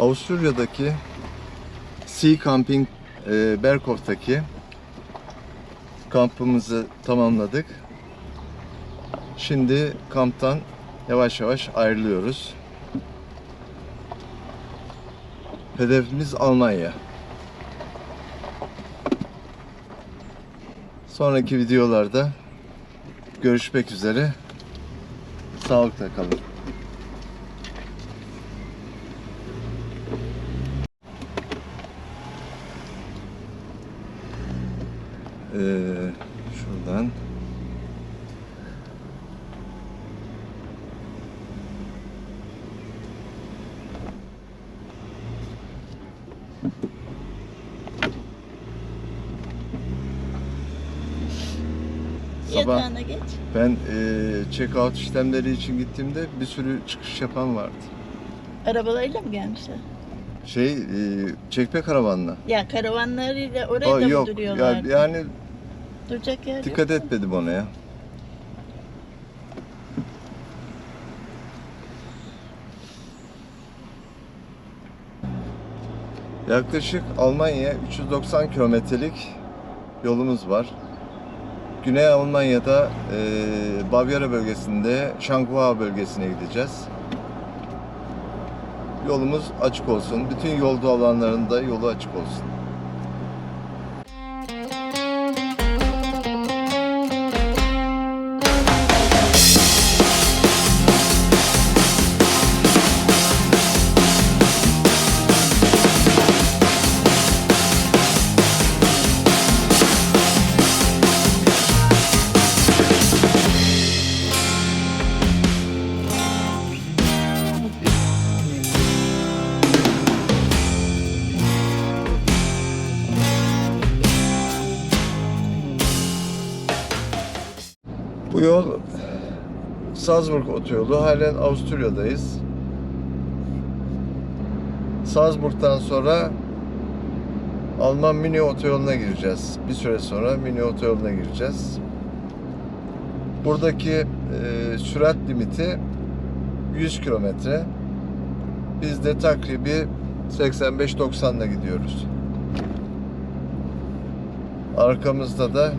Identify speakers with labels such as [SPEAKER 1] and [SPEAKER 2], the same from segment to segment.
[SPEAKER 1] Avusturya'daki Sea Camping e, Berkhoff'taki kampımızı tamamladık. Şimdi kamptan yavaş yavaş ayrılıyoruz. Hedefimiz Almanya. Sonraki videolarda görüşmek üzere. Sağlıkla kalın. Ee, şuradan sabah ben e, check-out işlemleri için gittiğimde bir sürü çıkış yapan vardı.
[SPEAKER 2] Arabalarıyla mı gelmişler?
[SPEAKER 1] Şey, e, çekme karavanla.
[SPEAKER 2] Ya karavanlarıyla oraya
[SPEAKER 1] Aa,
[SPEAKER 2] da mı
[SPEAKER 1] yok,
[SPEAKER 2] duruyorlar?
[SPEAKER 1] ya, yani
[SPEAKER 2] Duracak yer
[SPEAKER 1] dikkat
[SPEAKER 2] yok.
[SPEAKER 1] etmedim ona ya. Yaklaşık Almanya'ya 390 kilometrelik yolumuz var. Güney Almanya'da e, Bavyera bölgesinde Şanguha bölgesine gideceğiz. Yolumuz açık olsun. Bütün yolda olanların da yolu açık olsun. Salzburg otoyolu. Halen Avusturya'dayız. Salzburg'dan sonra Alman Münih otoyoluna gireceğiz. Bir süre sonra Münih otoyoluna gireceğiz. Buradaki e, sürat limiti 100 kilometre. Biz de takribi 85-90 ile gidiyoruz. Arkamızda da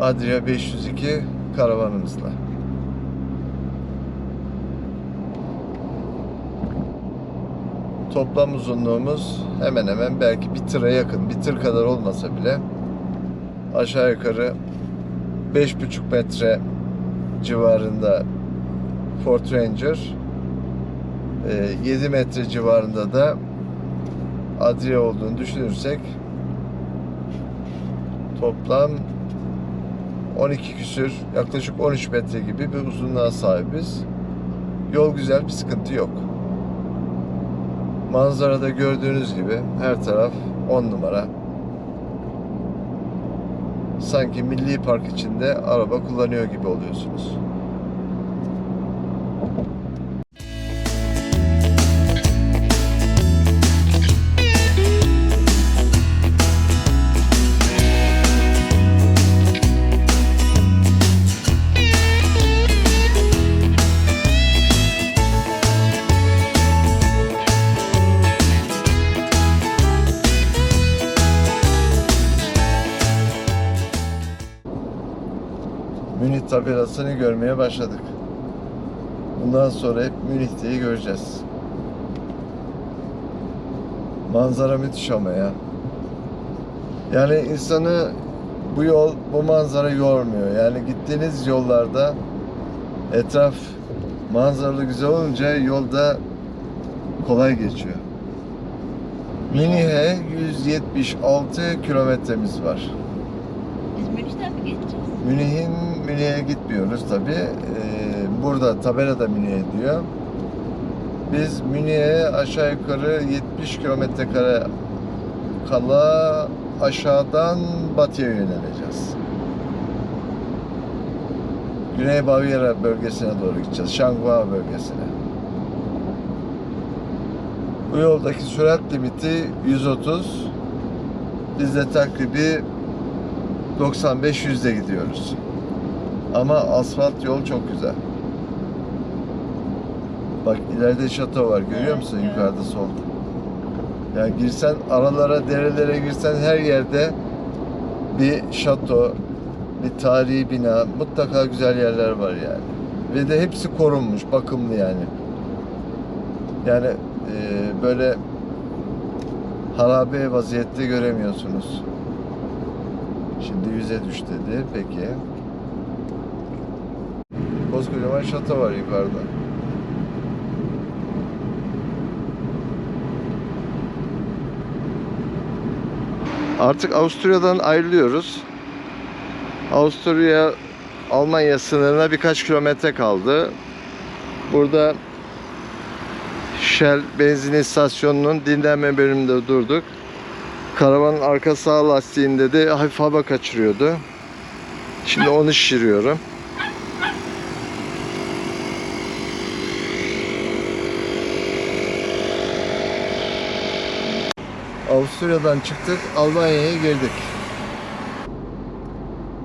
[SPEAKER 1] Adria 502 karavanımızla. Toplam uzunluğumuz hemen hemen belki bir tıra yakın. Bir tır kadar olmasa bile aşağı yukarı 5,5 metre civarında Ford Ranger e, 7 metre civarında da Adria olduğunu düşünürsek toplam 12 küsür, yaklaşık 13 metre gibi bir uzunluğa sahibiz. Yol güzel, bir sıkıntı yok. Manzarada gördüğünüz gibi her taraf 10 numara. Sanki milli park içinde araba kullanıyor gibi oluyorsunuz. Tabelasını görmeye başladık. Bundan sonra hep Münih'teyi göreceğiz. Manzara müthiş ama ya. Yani insanı bu yol, bu manzara yormuyor. Yani gittiğiniz yollarda etraf manzaralı güzel olunca yolda kolay geçiyor. Münih'e 176 kilometremiz var.
[SPEAKER 2] Münih'ten mi geçeceğiz?
[SPEAKER 1] Münih'in Münih'e gitmiyoruz tabi. burada tabelada Münih'e diyor. Biz Münih'e aşağı yukarı 70 kilometre kare kala aşağıdan batıya yöneleceğiz. Güney Bavyera bölgesine doğru gideceğiz. Şangua bölgesine. Bu yoldaki sürat limiti 130. Biz de takribi 95-100'de gidiyoruz. Ama asfalt yol çok güzel. Bak ileride şato var görüyor musun
[SPEAKER 2] evet.
[SPEAKER 1] yukarıda solda. Yani girsen aralara derelere girsen her yerde bir şato, bir tarihi bina mutlaka güzel yerler var yani. Ve de hepsi korunmuş, bakımlı yani. Yani e, böyle harabe vaziyette göremiyorsunuz. Şimdi yüze düş dedi. Peki. Koskocaman şato var yukarıda. Artık Avusturya'dan ayrılıyoruz. Avusturya Almanya sınırına birkaç kilometre kaldı. Burada Shell benzin istasyonunun dinlenme bölümünde durduk. Karavanın arka sağ lastiğinde de hafif hava kaçırıyordu. Şimdi onu şişiriyorum. Avusturya'dan çıktık, Almanya'ya girdik.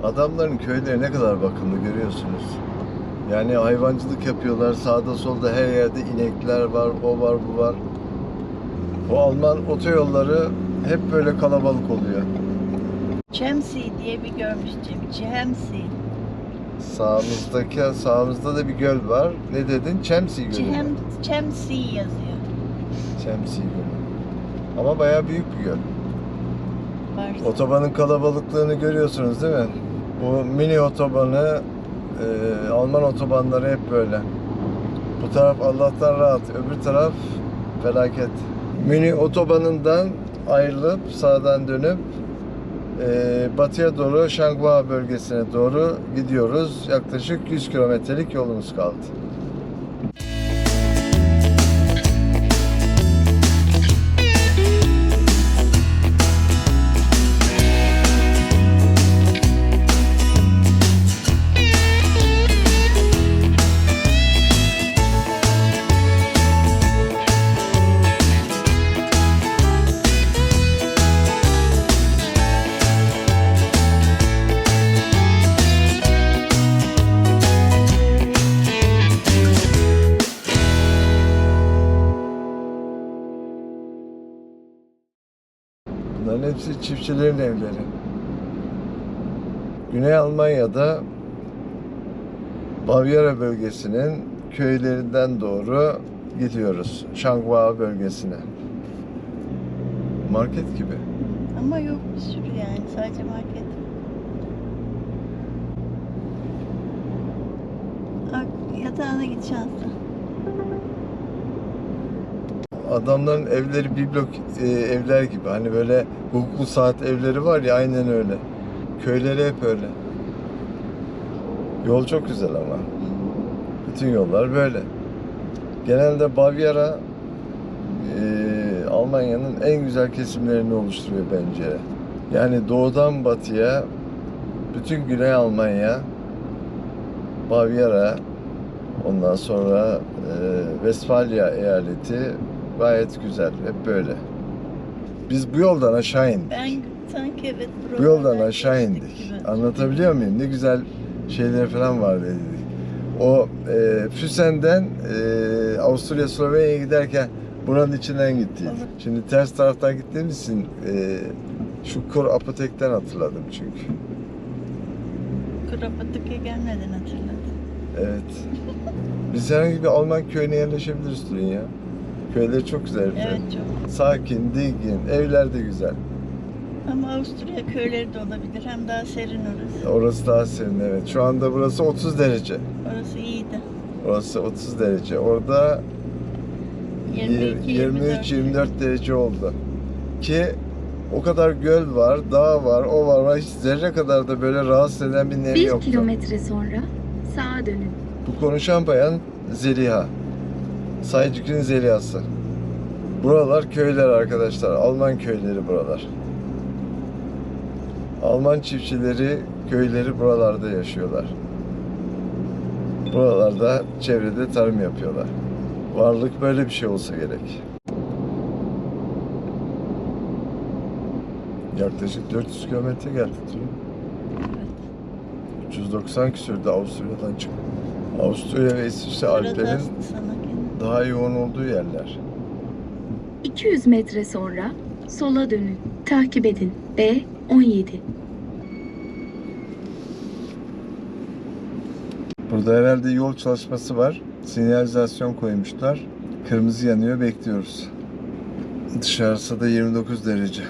[SPEAKER 1] Adamların köyleri ne kadar bakımlı görüyorsunuz. Yani hayvancılık yapıyorlar. Sağda solda her yerde inekler var, o var, bu var. Bu Alman otoyolları hep böyle kalabalık oluyor.
[SPEAKER 2] Chemsea diye bir görmüştüm. Chemsea.
[SPEAKER 1] Sağımızdaki sağımızda da bir göl var. Ne dedin? Chemsea Gölü. mü?
[SPEAKER 2] Chem, Chemsea yazıyor.
[SPEAKER 1] Chemsea Gölü. Ama bayağı büyük bir göl.
[SPEAKER 2] Varsa.
[SPEAKER 1] Otobanın kalabalıklığını görüyorsunuz değil mi? Bu mini otobanı e, Alman otobanları hep böyle. Bu taraf Allah'tan rahat, öbür taraf felaket. Mini otobanından ayrılıp sağdan dönüp e, batıya doğru Şanghua bölgesine doğru gidiyoruz. Yaklaşık 100 kilometrelik yolumuz kaldı. Bunların hepsi çiftçilerin evleri. Güney Almanya'da Bavyera bölgesinin köylerinden doğru gidiyoruz. Şanghua bölgesine. Market gibi.
[SPEAKER 2] Ama yok bir sürü yani. Sadece market. Ak- Yatağına git şanslı.
[SPEAKER 1] Adamların evleri biblok e, evler gibi. Hani böyle hukuklu saat evleri var ya aynen öyle. Köyleri hep öyle. Yol çok güzel ama. Bütün yollar böyle. Genelde Bavyera e, Almanya'nın en güzel kesimlerini oluşturuyor bence. Yani doğudan batıya bütün Güney Almanya Bavyera ondan sonra e, Westfalia eyaleti gayet güzel. Hep böyle. Biz bu yoldan aşağı indik.
[SPEAKER 2] Ben sanki evet
[SPEAKER 1] Bu yoldan aşağı indik. Anlatabiliyor muyum? Ne güzel şeyler falan var dedik. O e, Füsen'den e, Avusturya Slovenya'ya giderken buranın içinden gittik. Şimdi ters taraftan gittiğimiz için e, şu Kur Apotek'ten hatırladım çünkü.
[SPEAKER 2] Kurapatık'a gelmeden hatırladım.
[SPEAKER 1] Evet. Biz herhangi bir Alman köyüne yerleşebiliriz Turun ya. Köyleri çok güzel.
[SPEAKER 2] Evet çok.
[SPEAKER 1] Sakin, dingin, evler de güzel.
[SPEAKER 2] Ama Avusturya köyleri de olabilir. Hem daha serin orası.
[SPEAKER 1] Orası daha serin evet. Şu anda burası 30 derece.
[SPEAKER 2] Orası iyiydi.
[SPEAKER 1] Orası 30 derece. Orada
[SPEAKER 2] 22, 24.
[SPEAKER 1] 23-24 derece oldu. Ki o kadar göl var, dağ var, o var, var. Hiç zerre kadar da böyle rahatsız eden bir nem
[SPEAKER 3] 1
[SPEAKER 1] yoktu.
[SPEAKER 3] kilometre sonra sağa dönün.
[SPEAKER 1] Bu konuşan bayan Zeliha. Saycık'ın Zeliha'sı. Buralar köyler arkadaşlar. Alman köyleri buralar. Alman çiftçileri, köyleri buralarda yaşıyorlar. Buralarda çevrede tarım yapıyorlar. Varlık böyle bir şey olsa gerek. Yaklaşık 400 kilometre geldik. diyor.
[SPEAKER 2] Evet.
[SPEAKER 1] 390 küsürde Avusturya'dan çık. Avusturya ve İsviçre Alplerin
[SPEAKER 2] sana.
[SPEAKER 1] Daha yoğun olduğu yerler.
[SPEAKER 3] 200 metre sonra sola dönün. Takip edin. B17.
[SPEAKER 1] Burada herhalde yol çalışması var. Sinyalizasyon koymuşlar. Kırmızı yanıyor bekliyoruz. Dışarısı da 29 derece.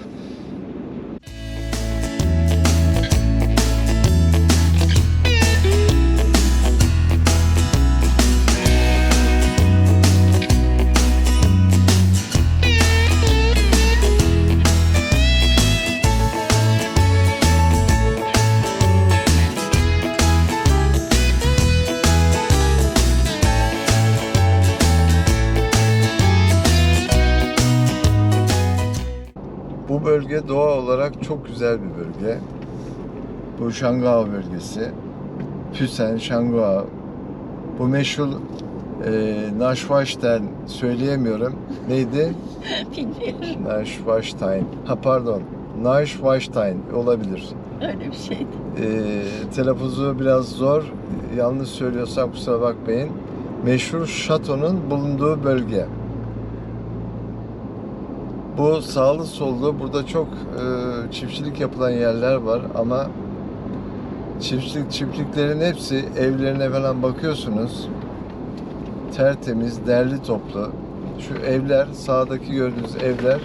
[SPEAKER 1] Bu bölge doğa olarak çok güzel bir bölge. Bu Şangao bölgesi. Füsen, Şangao. Bu meşhur e, Neuschwanstein söyleyemiyorum. Neydi?
[SPEAKER 2] Bilmiyorum.
[SPEAKER 1] Neuschwanstein. Ha pardon. Neuschwanstein olabilir.
[SPEAKER 2] Öyle bir şeydi.
[SPEAKER 1] E, telaffuzu biraz zor. Yanlış söylüyorsam kusura bakmayın. Meşhur şatonun bulunduğu bölge. Bu sağlı sollu burada çok e, çiftçilik yapılan yerler var ama çiftçilik çiftliklerin hepsi evlerine falan bakıyorsunuz. Tertemiz, derli toplu. Şu evler, sağdaki gördüğünüz evler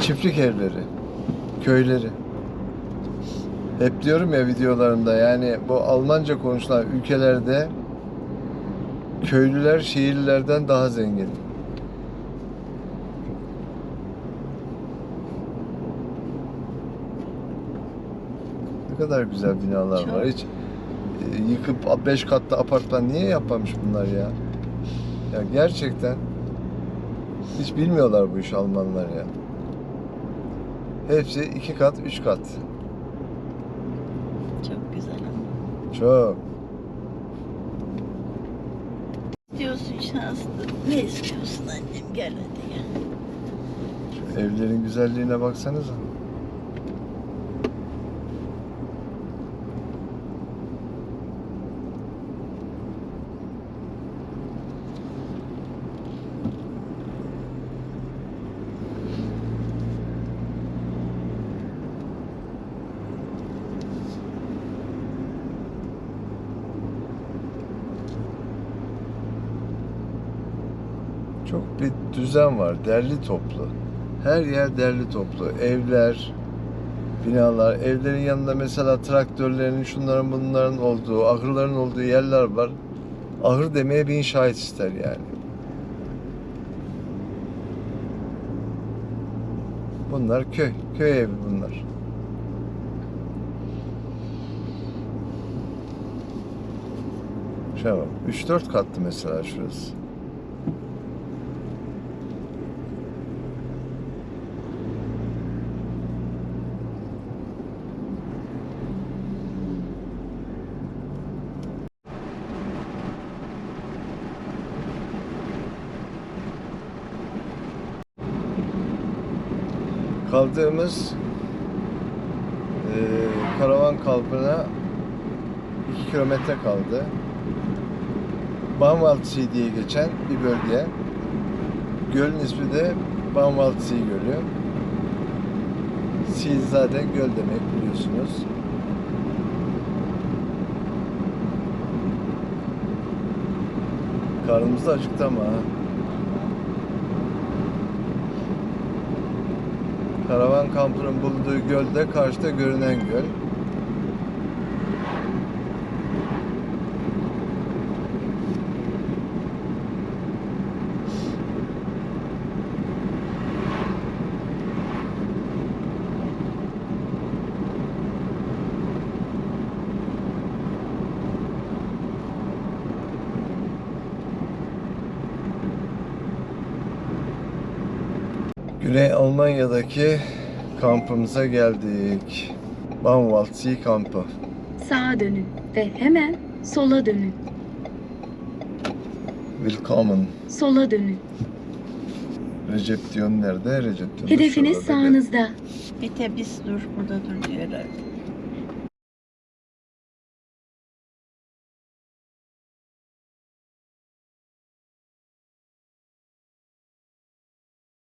[SPEAKER 1] çiftlik evleri, köyleri. Hep diyorum ya videolarımda yani bu Almanca konuşulan ülkelerde köylüler şehirlilerden daha zengin. Kadar güzel binalar
[SPEAKER 2] Çok.
[SPEAKER 1] var. Hiç e, yıkıp 5 katlı apartman niye yapmamış bunlar ya? Ya gerçekten hiç bilmiyorlar bu iş Almanlar ya. Hepsi iki kat, üç kat.
[SPEAKER 2] Çok güzel ama.
[SPEAKER 1] Çok.
[SPEAKER 2] Diyorsun şanslı. Ne istiyorsun annem? Gel hadi gel.
[SPEAKER 1] Şu evlerin güzelliğine baksanıza. Çok bir düzen var, derli toplu. Her yer derli toplu. Evler, binalar, evlerin yanında mesela traktörlerin, şunların bunların olduğu, ahırların olduğu yerler var. Ahır demeye bin şahit ister yani. Bunlar köy, köy evi bunlar. Bak, 3-4 katlı mesela şurası. Kaldığımız e, karavan kampına 2 kilometre kaldı. Bahnwaldsee diye geçen bir bölge. Gölün ismi de Bahnwaldsee Gölü. See zaten göl demek biliyorsunuz. Karnımız da acıktı ama ha. Karavan kampının bulunduğu gölde karşıda görünen göl. Güney Almanya'daki kampımıza geldik. Bahnwaldsee kampı.
[SPEAKER 3] Sağa dönün ve hemen sola dönün.
[SPEAKER 1] Willkommen.
[SPEAKER 3] Sola dönün.
[SPEAKER 1] Recep Diyon nerede? Recep Diyon da
[SPEAKER 3] Hedefiniz
[SPEAKER 1] şurada.
[SPEAKER 3] sağınızda.
[SPEAKER 2] Bir tebis dur. Burada dur diyor herhalde.